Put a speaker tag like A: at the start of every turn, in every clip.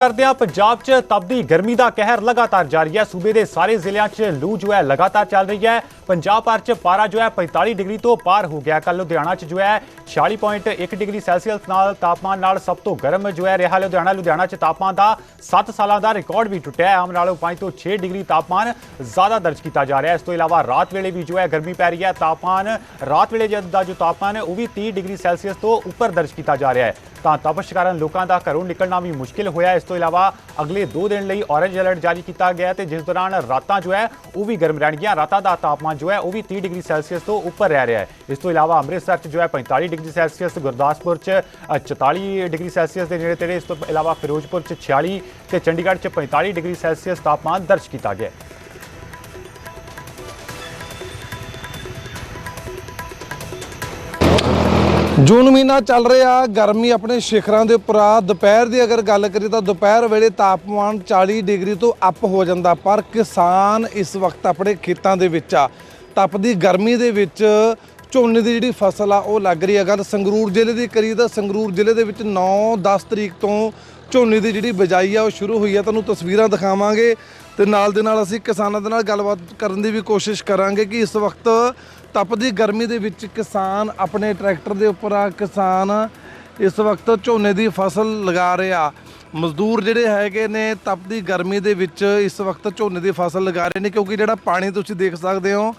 A: ਕਰਦੇ ਆ ਪੰਜਾਬ 'ਚ ਤਪਦੀ ਗਰਮੀ ਦਾ ਕਹਿਰ ਲਗਾਤਾਰ ਜਾਰੀ ਹੈ। ਸੂਬੇ ਦੇ ਸਾਰੇ ਜ਼ਿਲ੍ਹਿਆਂ 'ਚ ਲੂ ਜੋ ਹੈ ਲਗਾਤਾਰ ਚੱਲ ਰਹੀ ਹੈ। ਪੰਜਾਬ ਭਰ 'ਚ ਪਾਰਾ ਜੋ ਹੈ 45 ਡਿਗਰੀ ਤੋਂ ਪਾਰ ਹੋ ਗਿਆ। ਕੱਲ ਲੁਧਿਆਣਾ 'ਚ ਜੋ ਹੈ 46.1 ਡਿਗਰੀ ਸੈਲਸੀਅਸ ਨਾਲ ਤਾਪਮਾਨ ਨਾਲ ਸਭ ਤੋਂ ਗਰਮ ਜੋ ਹੈ ਰਿਹਾ ਲੁਧਿਆਣਾ। ਲੁਧਿਆਣਾ 'ਚ ਤਾਪਮਾਨ ਦਾ 7 ਸਾਲਾਂ ਦਾ ਰਿਕਾਰਡ ਵੀ ਟੁੱਟਿਆ ਆਮ ਨਾਲੋਂ 5 ਤੋਂ 6 ਡਿਗਰੀ ਤਾਪਮਾਨ ਜ਼ਿਆਦਾ ਦਰਜ ਕੀਤਾ ਜਾ ਰਿਹਾ ਇਸ ਤੋਂ ਇਲਾਵਾ ਰਾਤ ਵੇਲੇ ਵੀ ਜੋ ਹੈ ਗਰਮੀ ਪੈ ਰਹੀ ਹੈ। ਤਾਪਮਾਨ ਰਾਤ ਵੇਲੇ ਜਦ ਦਾ ਜੋ ਤਾਪਮਾਨ ਹੈ, ਉਹ ਵੀ 30 ਡਿਗਰੀ ਸੈਲਸੀਅਸ ਤੋਂ ਉੱਪਰ ਦਰਜ ਕੀਤਾ ਜਾ ਰਿਹਾ ਹੈ। ਤਾਂ ਤਪਸ਼ ਕਾਰਨ ਲੋਕਾਂ ਦਾ ਘਰੋਂ ਨਿਕਲਣਾ ਵੀ ਮੁਸ਼ਕਿਲ ਹੋਇਆ। ਇਸ ਤੋਂ ਇਲਾਵਾ ਅਗਲੇ 2 ਦਿਨ ਲਈ ਔਰੇਂਜ ਅਲਰਟ ਜਾਰੀ ਕੀਤਾ ਗਿਆ ਹੈ ਤੇ ਜਿਸ ਦੌਰਾਨ ਰਾਤਾਂ ਜੋ ਹੈ ਉਹ ਵੀ ਗਰਮ ਰਹਿਣਗੀਆਂ। ਰਾਤਾਂ ਦਾ ਤਾਪਮਾਨ ਜੋ ਹੈ ਉਹ ਵੀ 30 ਡਿਗਰੀ ਸੈਲਸੀਅਸ ਤੋਂ ਉੱਪਰ ਰਹਿ ਰਿਹਾ ਹੈ। ਇਸ ਤੋਂ ਇਲਾਵਾ ਅੰਮ੍ਰਿਤਸਰ 'ਚ ਜੋ ਹੈ 45 ਡਿਗਰੀ ਸੈਲਸੀਅਸ ਗੁਰਦਾਸਪੁਰ 'ਚ ਅ, 44 ਡਿਗਰੀ ਸੈਲਸੀਅਸ ਦੇ ਨੇੜੇ ਤੇੜੇ ਇਸ ਤੋਂ ਇਲਾਵਾ ਫਿਰੋਜ਼ਪੁਰ 'ਚ 46 ਤੇ ਚੰਡੀਗੜ੍ਹ 'ਚ 45 ਡਿਗਰੀ ਸੈਲਸੀਅਸ ਤਾਪਮਾਨ ਦਰਜ ਕੀਤਾ ਗਿਆ
B: ਜੂਨ ਮਹੀਨਾ ਚੱਲ ਰਿਹਾ, ਗਰਮੀ ਆਪਣੇ ਸ਼ਿਖਰਾਂ ਦੇ ਉੱਪਰ ਆ। ਦੁਪਹਿਰ ਦੀ ਅਗਰ ਗੱਲ ਕਰੀਏ ਤਾਂ ਦੁਪਹਿਰ ਵੇਲੇ ਤਾਪਮਾਨ 40 ਡਿਗਰੀ ਤੋਂ ਅੱਪ ਹੋ ਜਾਂਦਾ, ਪਰ ਕਿਸਾਨ ਇਸ ਵਕਤ ਆਪਣੇ ਖੇਤਾਂ ਦੇ ਵਿੱਚ ਆ। ਤਪਦੀ ਗਰਮੀ ਦੇ ਵਿੱਚ ਝੋਨੇ ਦੀ ਜਿਹੜੀ ਫਸਲ ਆ, ਉਹ ਲੱਗ ਰਹੀ ਹੈ ਅਗਰ ਸੰਗਰੂਰ ਜ਼ਿਲ੍ਹੇ ਦੀ ਕਰੀਏ ਤਾਂ ਸੰਗਰੂਰ ਜ਼ਿਲ੍ਹੇ ਦੇ ਵਿੱਚ 9-10 ਤਰੀਕ ਤੋਂ ਝੋਨੇ ਦੀ ਜਿਹੜੀ ਬਿਜਾਈ ਆ, ਉਹ ਸ਼ੁਰੂ ਹੋਈ ਆ, ਤੁਹਾਨੂੰ ਤਸਵੀਰਾਂ ਦਿਖਾਵਾਂਗੇ ਤੇ ਨਾਲ ਦੇ ਨਾਲ ਅਸੀਂ ਕਿਸਾਨਾਂ ਦੇ ਨਾਲ ਗੱਲਬਾਤ ਕਰਨ ਦੀ ਵੀ ਕੋਸ਼ਿਸ਼ ਕਰਾਂਗੇ ਕਿ ਇਸ ਵਕਤ ਤਪਦੀ ਗਰਮੀ ਦੇ ਵਿੱਚ ਕਿਸਾਨ ਆਪਣੇ ਟਰੈਕਟਰ ਦੇ ਉੱਪਰ ਆ, ਕਿਸਾਨ ਇਸ ਵਕਤ ਝੋਨੇ ਦੀ ਫਸਲ ਲਗਾ ਰਿਹਾ ਮਜ਼ਦੂਰ ਜਿਹੜੇ ਹੈਗੇ ਨੇ ਤਪਦੀ ਗਰਮੀ ਦੇ ਵਿੱਚ ਇਸ ਵਕਤ ਝੋਨੇ ਦੀ ਫਸਲ ਲਗਾ ਰਹੇ ਨੇ, ਕਿਉਂਕਿ ਜਿਹੜਾ ਪਾਣੀ ਤੁਸੀਂ ਦੇਖ ਸਕਦੇ ਹੋ,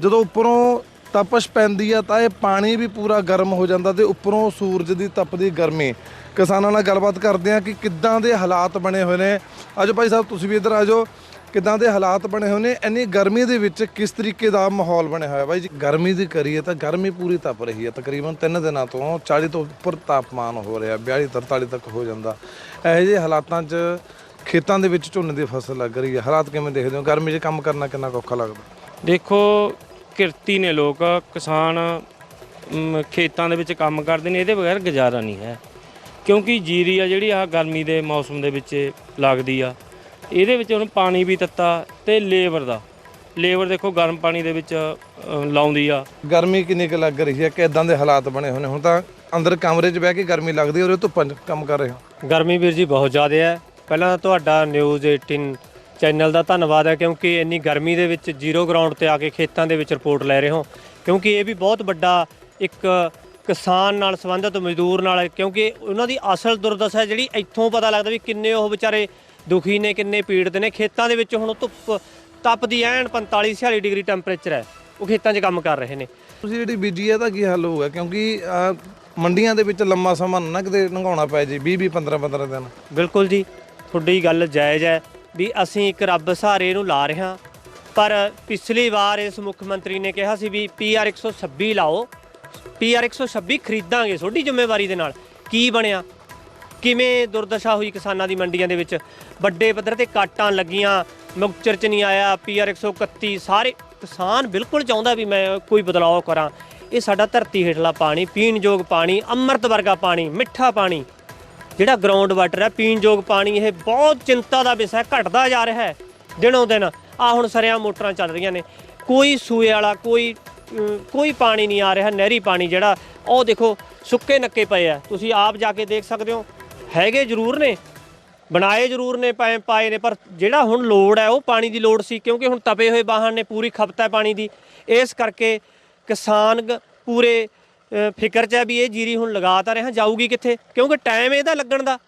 B: ਜਦੋਂ ਉੱਪਰੋਂ ਤਪਸ਼ ਪੈਂਦੀ ਆ ਤਾਂ ਇਹ ਪਾਣੀ ਵੀ ਪੂਰਾ ਗਰਮ ਹੋ ਜਾਂਦਾ ਤੇ ਉੱਪਰੋਂ ਸੂਰਜ ਦੀ ਤਪਦੀ ਗਰਮੀ। ਕਿਸਾਨਾਂ ਨਾਲ ਗੱਲਬਾਤ ਕਰਦੇ ਆ ਕਿ ਕਿੱਦਾਂ ਦੇ ਹਾਲਾਤ ਬਣੇ ਹੋਏ ਨੇ। ਆਜੋ ਭਾਈ ਸਾਹਿਬ, ਤੁਸੀਂ ਵੀ ਇੱਧਰ ਆਜੋ ਕਿੱਦਾਂ ਦੇ ਹਾਲਾਤ ਬਣੇ ਹੋਏ ਨੇ, ਇੰਨੀ ਗਰਮੀ ਦੇ ਵਿੱਚ ਕਿਸ ਤਰੀਕੇ ਦਾ ਮਾਹੌਲ ਬਣਿਆ ਹੋਇਆ ਬਾਈ ਜੀ? ਗਰਮੀ ਦੀ ਕਰੀਏ ਤਾਂ ਗਰਮੀ ਪੂਰੀ ਤਪ ਰਹੀ ਹੈ। ਤਕਰੀਬਨ 3 ਦਿਨਾਂ ਤੋਂ 40 ਤੋਂ ਉੱਪਰ ਤਾਪਮਾਨ ਹੋ ਰਿਹਾ 42 43 ਤੱਕ ਹੋ ਜਾਂਦਾ। ਇਹੋ ਜਿਹੇ ਹਾਲਾਤਾਂ 'ਚ ਖੇਤਾਂ ਦੇ ਵਿੱਚ ਝੋਨੇ ਦੀ ਫਸਲ ਲੱਗ ਰਹੀ ਹੈ। ਹਾਲਾਤ ਕਿਵੇਂ ਦੇਖਦੇ ਹੋ? ਗਰਮੀ 'ਚ ਕੰਮ ਕਰਨਾ ਕਿੰਨਾ ਕੁ ਔਖਾ ਲੱਗਦਾ?
C: ਦੇਖੋ ਕਿਰਤੀ ਨੇ ਲੋਕ ਕਿਸਾਨ ਖੇਤਾਂ ਦੇ ਵਿੱਚ ਕੰਮ ਕਰਦੇ ਨੇ ਇਹਦੇ ਬਗੈਰ ਗੁਜ਼ਾਰਾ ਨਹੀਂ ਹੈ। ਕਿਉਂਕਿ ਜੀਰੀ ਆ ਜਿਹੜੀ ਆ ਗਰਮੀ ਦੇ ਮੌਸਮ ਦੇ ਵਿੱਚ ਲੱਗਦੀ ਆ ਇਹਦੇ ਵਿੱਚ ਹੁਣ ਪਾਣੀ ਵੀ ਤੱਤਾ ਤੇ ਲੇਬਰ ਦਾ। ਲੇਬਰ ਦੇਖੋ ਗਰਮ ਪਾਣੀ ਦੇ ਵਿੱਚ ਅ, ਲਾਉਂਦੀ ਆ।
B: ਗਰਮੀ ਕਿੰਨੀ ਕੁ ਲੱਗ ਰਹੀ ਹੈ ਕਿ ਇਦਾਂ ਦੇ ਹਾਲਾਤ ਬਣੇ ਹੋਏ ਨੇ? ਹੁਣ ਤਾਂ ਅੰਦਰ ਕਮਰੇ 'ਚ ਬਹਿ ਕੇ ਗਰਮੀ ਲੱਗਦੀ ਹੈ ਔਰ ਧੁੱਪਾਂ 'ਚ ਕੰਮ ਕਰ ਰਹੇ ਹੋ।
D: ਗਰਮੀ ਵੀਰ ਜੀ ਬਹੁਤ ਜ਼ਿਆਦਾ ਹੈ। ਪਹਿਲਾਂ ਤਾਂ ਤੁਹਾਡਾ ਨਿਊਜ਼ 18 ਚੈਨਲ ਦਾ ਧੰਨਵਾਦ ਹੈ ਕਿਉਂਕਿ ਇੰਨੀ ਗਰਮੀ ਦੇ ਵਿੱਚ ਜ਼ੀਰੋ ਗਰਾਊਂਡ ਤੇ ਆ ਕੇ ਖੇਤਾਂ ਦੇ ਵਿੱਚ ਰਿਪੋਰਟ ਲੈ ਰਹੇ ਹੋ। ਕਿਉਂਕਿ ਇਹ ਵੀ ਬਹੁਤ ਵੱਡਾ ਇੱਕ ਕਿਸਾਨ ਨਾਲ ਸੰਬੰਧਿਤ ਮਜ਼ਦੂਰ ਨਾਲ ਕਿਉਂਕਿ ਉਹਨਾਂ ਦੀ ਅਸਲ ਦੁਰਦਸ਼ਾ ਜਿਹੜੀ ਇੱਥੋਂ ਪਤਾ ਲੱਗਦਾ ਵੀ ਕਿੰਨੇ ਉਹ ਵਿਚਾਰੇ ਦੁਖੀ ਨੇ ਕਿੰਨੇ ਪੀੜਤ ਨੇ। ਖੇਤਾਂ ਦੇ ਵਿੱਚ ਹੁਣ ਧੁੱਪ ਤਪਦੀ ਐਨ 45 46 ਡਿਗਰੀ ਟੈਂਪਰੇਚਰ ਹੈ। ਉਹ ਖੇਤਾਂ 'ਚ ਕੰਮ ਕਰ ਰਹੇ ਨੇ।
B: ਤੁਸੀਂ ਜਿਹੜੀ ਬੀਜੀ ਹੈ ਤਾਂ ਕੀ ਹੱਲ ਹੋਊਗਾ? ਕਿਉਂਕਿ ਮੰਡੀਆਂ ਦੇ ਵਿੱਚ ਲੰਮਾ ਸਮਾਂ ਨਾ ਕਿਤੇ ਲੰਘਾਉਣਾ ਪੈ ਜੀ 20 20 15 15 ਦਿਨ।
D: ਬਿਲਕੁਲ ਜੀ ਤੁਹਾਡੀ ਗੱਲ ਜਾਇਜ਼ ਹੈ। ਵੀ ਅਸੀਂ ਇੱਕ ਰੱਬ ਸਹਾਰੇ ਨੂੰ ਲਾ ਰਹੇ ਹਾਂ। ਪਰ ਪਿਛਲੀ ਵਾਰ ਇਸ ਮੁੱਖ ਮੰਤਰੀ ਨੇ ਕਿਹਾ ਸੀ ਵੀ ਪੀਆਰ 126 ਲਾਓ। ਪੀਆਰ 126 ਖਰੀਦਾਂਗੇ ਤੁਹਾਡੀ ਜ਼ਿੰਮੇਵਾਰੀ ਦੇ ਨਾਲ। ਕੀ ਬਣਿਆ? ਕਿਵੇਂ ਦੁਰਦਸ਼ਾ ਹੋਈ ਕਿਸਾਨਾਂ ਦੀ ਮੰਡੀਆਂ ਦੇ ਵਿੱਚ? ਵੱਡੇ ਪੱਧਰ ਤੇ ਕਾਟਾਂ ਲੱਗੀਆਂ, ਮੁਕਚਰ ਚ ਨਹੀਂ ਆਇਆ ਪੀਆਰ 131 ਸਾਰੇ। ਕਿਸਾਨ ਬਿਲਕੁਲ ਚਾਹੁੰਦਾ ਵੀ ਮੈਂ ਕੋਈ ਬਦਲਾਅ ਕਰਾਂ। ਇਹ ਸਾਡਾ ਧਰਤੀ ਹੇਠਲਾ ਪਾਣੀ ਪੀਣ ਯੋਗ ਪਾਣੀ, ਅੰਮ੍ਰਿਤ ਵਰਗਾ ਪਾਣੀ, ਮਿੱਠਾ ਪਾਣੀ। ਜਿਹੜਾ ਗਰਾਊਂਡ ਵਾਟਰ ਹੈ ਪੀਣ ਯੋਗ ਪਾਣੀ ਇਹ ਬਹੁਤ ਚਿੰਤਾ ਦਾ ਵਿਸ਼ਾ ਹੈ, ਘਟਦਾ ਜਾ ਰਿਹਾ ਹੈ ਦਿਨੋਂ ਦਿਨ। ਆ ਹੁਣ ਸਰਿਆਂ ਮੋਟਰਾਂ ਚੱਲ ਰਹੀਆਂ ਨੇ। ਕੋਈ ਸੂਏ ਵਾਲਾ ਕੋਈ ਕੋਈ ਪਾਣੀ ਨਹੀਂ ਆ ਰਿਹਾ ਨਹਿਰੀ ਪਾਣੀ ਜਿਹੜਾ ਉਹ ਦੇਖੋ ਸੁੱਕੇ ਨੱਕੇ ਪਏ ਆ। ਤੁਸੀਂ ਆਪ ਜਾ ਕੇ ਦੇਖ ਸਕਦੇ ਹੋ ਹੈਗੇ ਜ਼ਰੂਰ ਨੇ ਬਣਾਏ ਜ਼ਰੂਰ ਨੇ ਪਾਏ ਪਾਏ ਨੇ ਪਰ ਜਿਹੜਾ ਹੁਣ ਲੋੜ ਹੈ ਉਹ ਪਾਣੀ ਦੀ ਲੋੜ ਸੀ ਕਿਉਂਕਿ ਹੁਣ ਤਪੇ ਹੋਏ ਵਾਹਨ ਨੇ ਪੂਰੀ ਖਪਤ ਹੈ ਪਾਣੀ ਦੀ। ਇਸ ਕਰਕੇ ਕਿਸਾਨ ਪੂਰੇ ਫਿਕਰ 'ਚ ਹੈ ਵੀ ਇਹ ਜੀਰੀ ਹੁਣ ਲਗਾ ਤਾਂ ਰਿਹਾ, ਜਾਊਗੀ ਕਿੱਥੇ? ਕਿਉਂਕਿ ਟਾਈਮ ਇਹਦਾ ਲੱਗਣ ਦਾ।